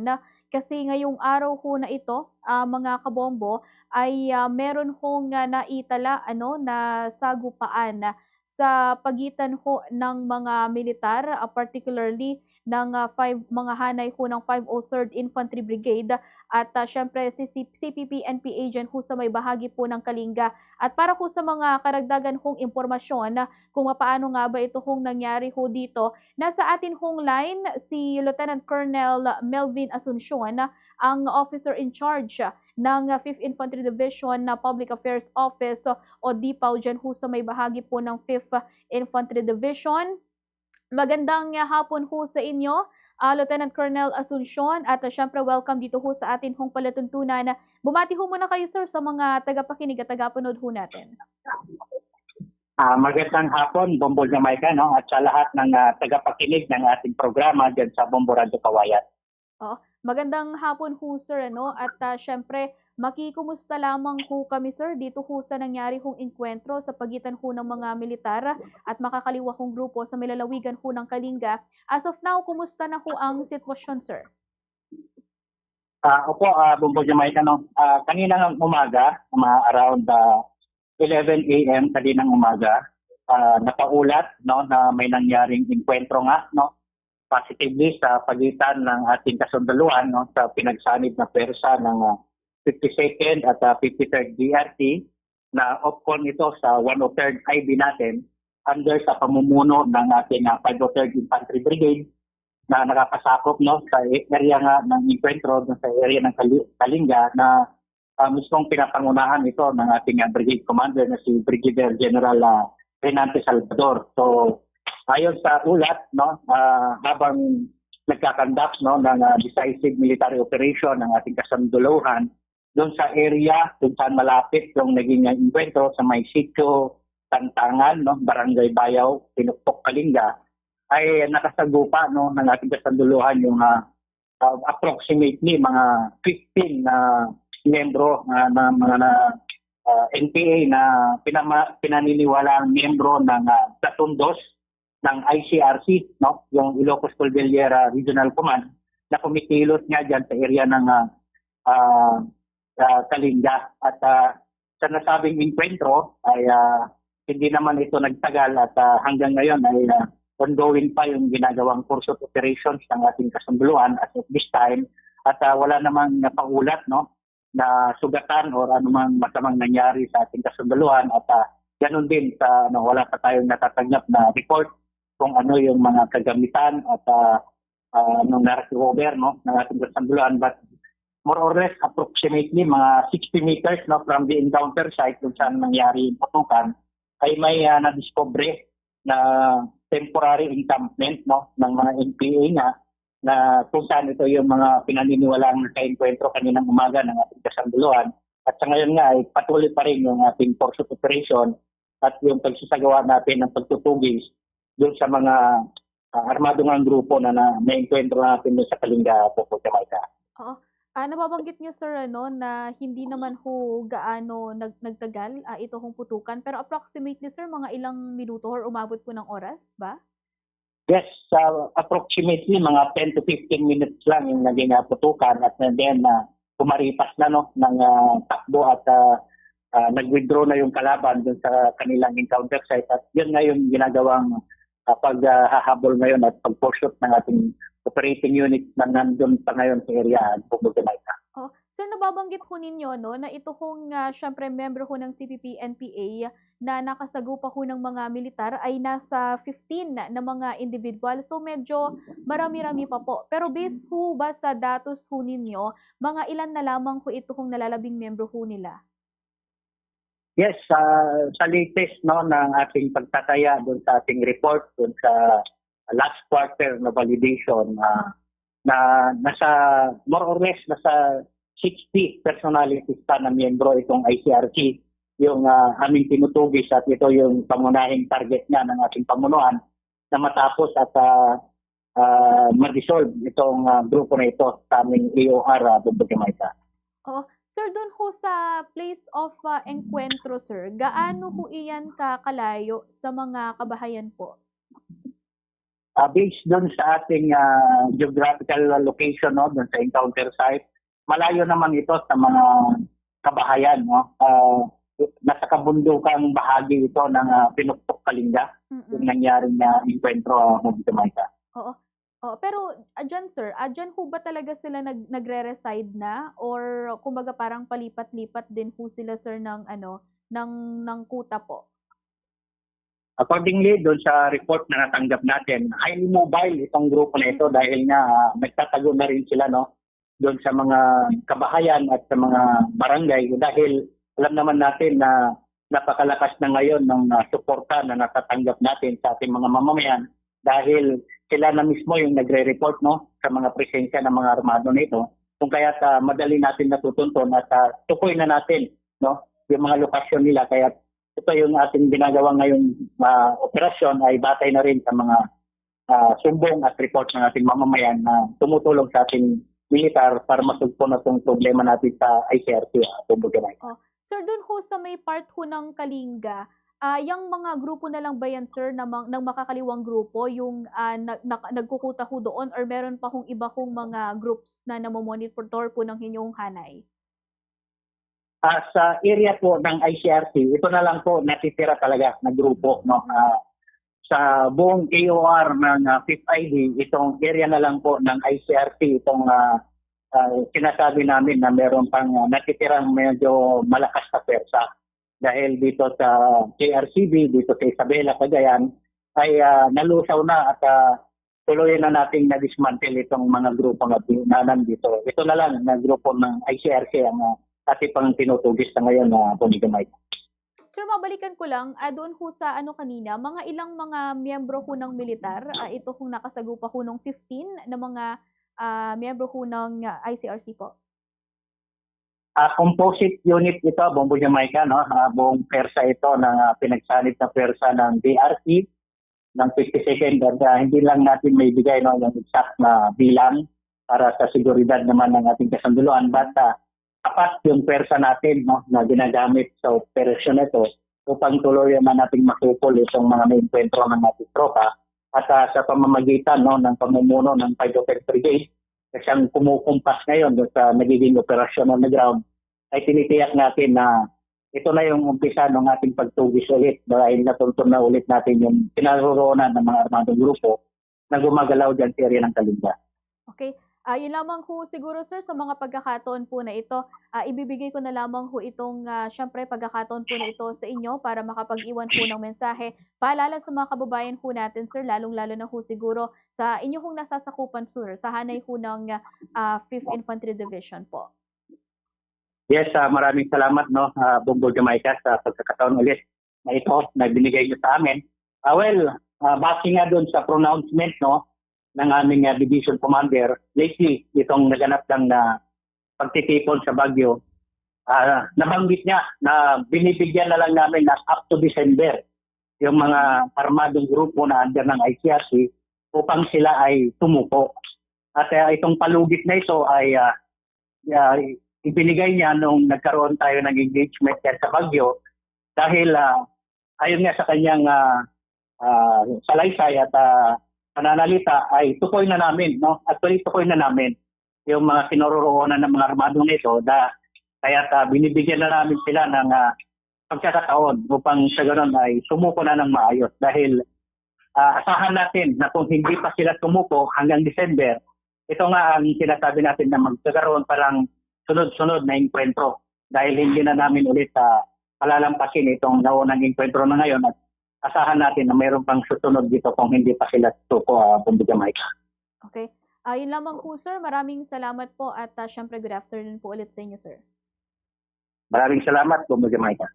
na kasi ngayong araw ho na ito, ah, mga kabombo, ay ah, meron hong ah, naitala ano na sagupaan sa pagitan ho ng mga militar, ah, particularly ng ah, five, mga hanay ho ng 503rd Infantry Brigade at ah, syempre si CPP-NP agent ho sa may bahagi po ng Kalinga. At para ho sa mga karagdagan hong impormasyon na kung paano nga ba ito hong nangyari ho dito, nasa atin hong line si Lieutenant Colonel Melvin Asuncion, ang officer in charge ng 5th Infantry Division na Public Affairs Office o DPAW dyan ho sa may bahagi po ng 5th Infantry Division. Magandang hapon ho sa inyo, ah, Lieutenant Colonel Asuncion at uh, syempre welcome dito ho sa atin hong palatuntunan. Bumati ho muna kayo sir sa mga tagapakinig at tagapanood ho natin. Ah, magandang hapon, Bombo Jamaica, no? At sa lahat ng ah, tagapakinig ng ating programa dyan sa Bombo Radio Kawayan. Oo. Magandang hapon ho sir ano at uh, syempre makikumusta lamang ho kami sir dito ho sa nangyari hong enkwentro sa pagitan ho ng mga militar at makakaliwa hong grupo sa milalawigan ho ng Kalinga. As of now, kumusta na ho ang sitwasyon sir? Ah, opo, ah, Bombo Jamaica, no? Ah, kanina ng umaga, mga around ah, 11 a.m. kaninang umaga, ah, napaulat no, na may nangyaring enkwentro nga, no? Positively sa pagitan ng ating kasundaluhan no, sa pinagsanib na persa ng ah, 52nd at ah, 53rd DRT na opcon ito sa 103rd IB natin under sa pamumuno ng ating ah, 503rd Infantry Brigade na nakakasakop no sa area nga ng encuentro sa area ng Kali- Kalinga na uh, mismong pinapangunahan ito ng ating uh, brigade commander na si Brigadier General uh, Renante Salvador. So ayon sa ulat no ah, habang nagkakandak no ng ah, decisive military operation ng ating kasanduluhan doon sa area kung saan malapit yung naging uh, encuentro sa may sitio Tantangan no Barangay Bayaw Pinukpok Kalinga ay nakasagupa no ng ating kasanduluhan yung ah, ah, approximately mga 15 na membro ah, na mga na ah, NPA na pinama, pinaniniwalaang membro ng uh, 2 ng ICRC, no? yung Ilocos Cordillera Regional Command, na kumikilos nga dyan sa area ng ah, ah, ah, Kalinga. At ah, sa nasabing encuentro ay ah, hindi naman ito nagtagal at ah, hanggang ngayon ay ah, ongoing pa yung ginagawang course of operations ng ating kasunduluan at at this time. At ah, wala namang napaulat no na sugatan o anumang masamang nangyari sa ating kasundaluhan at uh, ganun din sa ano, wala pa tayong natatanggap na report kung ano yung mga kagamitan at uh, uh, nung na-recover no, ng ating kasundaluhan but more or less approximately mga 60 meters no, from the encounter site kung saan nangyari yung putukan ay may uh, na-discover na temporary encampment no, ng mga NPA nga na kung saan ito yung mga pinaniniwalaang nakaenkwentro kaninang umaga ng ating kasanduluhan. At sa ngayon nga ay patuloy pa rin yung ating force of operation at yung pagsasagawa natin ng pagtutugis doon sa mga uh, armadong grupo na, na naenkwentro natin sa Kalinga, Poco, Jamaica. Oo. Ah, nababanggit niyo sir ano na hindi naman ho gaano nag, nagtagal ah, ito hong putukan. Pero approximately sir mga ilang minuto or umabot po ng oras ba? Yes, uh, approximately mga 10 to 15 minutes lang yung naging uh, putukan. At then uh, pumaripas na no ng uh, takbo at uh, uh, nag-withdraw na yung kalaban dun sa kanilang encounter site. At yun nga yung ginagawang uh, paghahabol ngayon at pag-pursue ng ating operating unit na nandun pa ngayon sa area at Jamaica. Oh, sir nababanggit ho ninyo no na ito hong uh, syempre membro ho ng CPP NPA na nakasagupa ho ng mga militar ay nasa 15 na, na mga individual. So medyo marami-rami pa po. Pero based ho ba sa datos ho ninyo, mga ilan na lamang ho ito hong nalalabing membro ho nila? Yes, uh, sa latest no ng ating pagtataya doon sa ating report doon sa last quarter na validation uh, na nasa more or less nasa 60 personalities pa na miyembro itong ICRC yung uh, aming tinutugis at ito yung pangunahing target nga ng ating pamunuan na matapos at uh, uh, ma-dissolve itong uh, grupo na ito sa aming AOR uh, Bumbugamay Oh, sir, doon ho sa place of uh, encuentro, sir, gaano ho iyan kakalayo sa mga kabahayan po? Ah, based doon sa ating ah, geographical location, no, doon sa encounter site, malayo naman ito sa mga kabahayan, no. Ah, nasa kabundukang bahagi ito ng uh, Pinukpok Kalinga, Mm-mm. yung nangyaring na enkwentro uh, dito, Maika. Oo. Oo, pero ah, dyan sir, dyan ho ba talaga sila nag, nagre-reside na or kumbaga parang palipat-lipat din ho sila sir ng ano ng ng kuta po? Accordingly, doon sa report na natanggap natin, highly mobile itong grupo na ito dahil ah, nagtatago na rin sila no doon sa mga kabahayan at sa mga barangay. Dahil alam naman natin na napakalakas na ngayon ng ah, suporta na natatanggap natin sa ating mga mamamayan dahil sila na mismo yung nagre-report no sa mga presensya ng mga armado nito kung kaya madali natin natutunton at ah, tukoy na natin no yung mga lokasyon nila. Kaya ito yung ating ginagawa ngayong ah, operasyon ay batay na rin sa mga ah, sumbong at report ng ating mamamayan na tumutulong sa ating militar para masugpo na itong problema natin sa ICRC at Tumbuganay. Sir, doon ho sa may part ho ng Kalinga, ah yung mga grupo na lang ba yan sir na ng makakaliwang grupo yung ah, nag, nag- nagkukuta ho doon or meron pa hong iba hong mga groups na namomonitor po ng inyong hanay? Ah, sa area po ng ICRC, ito na lang po natitira talaga na grupo. No? Ah, sa buong AOR ng uh, 5th ID, itong area na lang po ng ICRC, itong ah, ah, sinasabi namin na meron pang ah, natitirang medyo malakas na pwersa. Dahil dito sa JRCB, dito sa Isabela, Cagayan, ay ah, nalusaw na at ah, tuloy na nating na-dismantle itong mga grupo na, na nandito. Ito na lang na grupo ng ICRC ang ah, ating pang tinutugis na ngayon na uh, Sir, mabalikan ko lang, ah, doon ho sa ano kanina, mga ilang mga miyembro ho ng militar, ah, ito kung nakasagupa ho ng 15 na mga ah, miyembro ho ng ICRC po. Ah, composite unit ito, Bombo Jamaica, no? Ah, buong persa ito ng ah, pinagsanit na persa ng DRC ng 52nd at ah, hindi lang natin may bigay no, yung exact na bilang para sa seguridad naman ng ating kasanduluan but ah, apat yung persa natin no, na ginagamit sa operasyon na ito upang tuloy naman nating makupol itong mga nainkwentro ng ating tropa at ah, sa pamamagitan no, ng pamumuno ng 5 Brigade kasi ang kumukumpas ngayon sa nagiging operasyon on the ground ay tinitiyak natin na ito na yung umpisa ng ating pagtugis ulit dahil natuntun na ulit natin yung kinaroroonan ng mga armadong grupo na gumagalaw dyan sa area ng Kalinga. Okay? Ah, yun lamang ho siguro sir sa mga pagkakataon po na ito. Ah, ibibigay ko na lamang ho itong ah, syempre pagkakataon po na ito sa inyo para makapag-iwan po ng mensahe. Paalala sa mga kababayan ho natin sir, lalong-lalo na ho siguro sa inyo hong nasasakupan sir, sa hanay ho ng ah, 5th Infantry Division po. Yes, ah, maraming salamat no, uh, Bongbong Jamaica sa pagkakataon ulit na ito na binigay niyo sa amin. Ah, well, uh, base nga doon sa pronouncement no ng aming ah, division commander, lately itong naganap lang na pagtitipon sa Bagyo, ah, nabanggit niya na binibigyan na lang namin na up to December yung mga armadong grupo na under ng ICRC upang sila ay tumuko. At ah, itong palugit na ito ay ah, ah, ibinigay niya nung nagkaroon tayo ng engagement sa Bagyo dahil ah, ayon nga sa kanyang uh, salaysay at ah, pananalita ay tukoy na namin, no? Actually, tukoy na namin yung mga kinaroroonan ng mga armadong nito na kaya uh, binibigyan na namin sila ng ah, pagkakataon upang sa ganun ay sumuko na ng maayos dahil ah, asahan natin na kung hindi pa sila sumuko hanggang December, ito nga ang sinasabi natin na magkakaroon parang sunod-sunod na enkwentro dahil hindi na namin ulit uh, palalampasin itong naunang enkwentro na ngayon at asahan natin na mayroon pang susunod dito kung hindi pa sila tuko uh, Bumbi Jamaica. Okay? Ah, yun lamang po sir, maraming salamat po at ah, syempre good afternoon po ulit sa inyo sir. Maraming salamat Bumbi Jamaica.